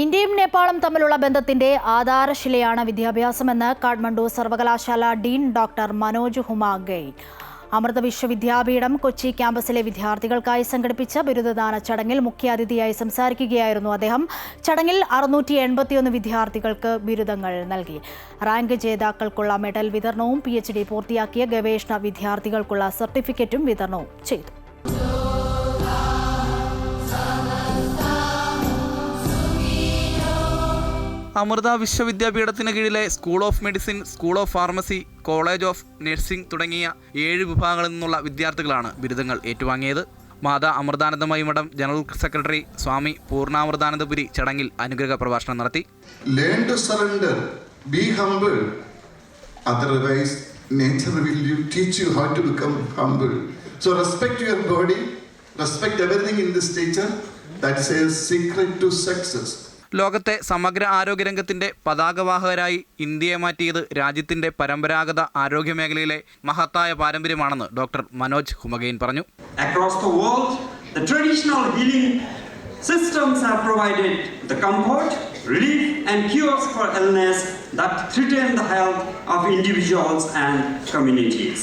ഇന്ത്യയും നേപ്പാളും തമ്മിലുള്ള ബന്ധത്തിന്റെ ആധാരശിലയാണ് വിദ്യാഭ്യാസമെന്ന് കാഠ്മണ്ഡു സർവകലാശാല ഡീൻ ഡോക്ടർ മനോജ് ഹുമാ അമൃത വിശ്വവിദ്യാപീഠം കൊച്ചി ക്യാമ്പസിലെ വിദ്യാർത്ഥികൾക്കായി സംഘടിപ്പിച്ച ബിരുദദാന ചടങ്ങിൽ മുഖ്യാതിഥിയായി സംസാരിക്കുകയായിരുന്നു അദ്ദേഹം. ചടങ്ങിൽ അറുന്നൂറ്റി എൺപത്തിയൊന്ന് വിദ്യാർത്ഥികൾക്ക് ബിരുദങ്ങൾ നൽകി. റാങ്ക് ജേതാക്കൾക്കുള്ള മെഡൽ വിതരണവും പി പൂർത്തിയാക്കിയ ഗവേഷണ വിദ്യാർത്ഥികൾക്കുള്ള സർട്ടിഫിക്കറ്റും വിതരണവും ചെയ്തു. അമൃത വിശ്വവിദ്യാപീഠത്തിന് കീഴിലെ school of medicine school of pharmacy college of nursing തുടങ്ങിയ ഏഴ് വിഭാഗങ്ങളിൽ നിന്നുള്ള വിദ്യാർത്ഥികളാണ് ബിരുദങ്ങൾ ഏറ്റുവാങ്ങിയത്. മാതാ അമൃതാനന്ദമയി മഠം ജനറൽ സെക്രട്ടറി സ്വാമി പൂർണാമൃതാനന്ദപുരി ചടങ്ങിൽ അനുഗ്രഹ പ്രഭാഷണം നടത്തി. Is a secret to success. ലോകത്തെ സമഗ്ര ആരോഗ്യരംഗത്തിന്റെ പതാകവാഹകരായി ഇന്ത്യയെ മാറ്റിയത് രാജ്യത്തിന്റെ പരമ്പരാഗത ആരോഗ്യ മേഖലയിലെ മഹത്തായ പാരമ്പര്യമാണെന്ന് ഡോക്ടർ മനോജ് ഹുമഗൈൻ പറഞ്ഞു Across the world, the traditional healing systems have provided the comfort, relief, and cures for illness that threaten the health of individuals and communities.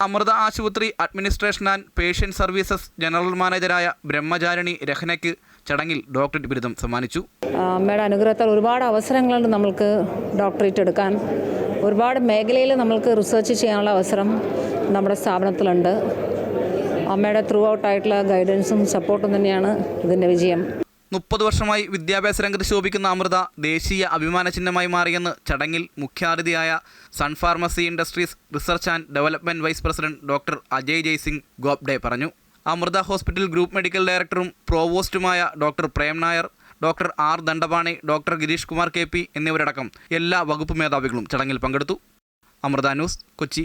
Amrita ആശുപത്രി administration and patient services general മാനേജരായ Brahmacharini രഹ്നയ്ക്ക് ചടങ്ങിൽ doctorate ബിരുദം സമ്മാനിച്ചു. അമ്മയുടെ അനുഗ്രഹത്താൽ ഒരുപാട് അവസരങ്ങളുണ്ട് നമ്മൾക്ക് ഡോക്ടറേറ്റ് എടുക്കാൻ. ഒരുപാട് മേഖലയിൽ നമ്മൾക്ക് റിസർച്ച് ചെയ്യാനുള്ള അവസരം നമ്മുടെ സ്ഥാപനത്തിലുണ്ട്. അമ്മയുടെ ത്രൂ ഔട്ടായിട്ടുള്ള ഗൈഡൻസും സപ്പോർട്ടും തന്നെയാണ് ഇതിന്റെ വിജയം. മുപ്പത് വർഷമായി വിദ്യാഭ്യാസ രംഗത്ത് ശോഭിക്കുന്ന അമൃത ദേശീയ അഭിമാന ചിഹ്നമായി മാറിയെന്ന് ചടങ്ങിൽ മുഖ്യാതിഥിയായ Sun pharmacy industries research and development vice president doctor Ajay Jaisingh Gopde പറഞ്ഞു. അമൃത ഹോസ്പിറ്റൽ ഗ്രൂപ്പ് മെഡിക്കൽ ഡയറക്ടറും പ്രോവോസ്റ്റുമായ doctor Prem Nair doctor R Dandapani doctor Girish Kumar K P എന്നിവരടക്കം എല്ലാ വകുപ്പ് മേധാവികളും ചടങ്ങിൽ പങ്കെടുത്തു. അമൃത ന്യൂസ് കൊച്ചി.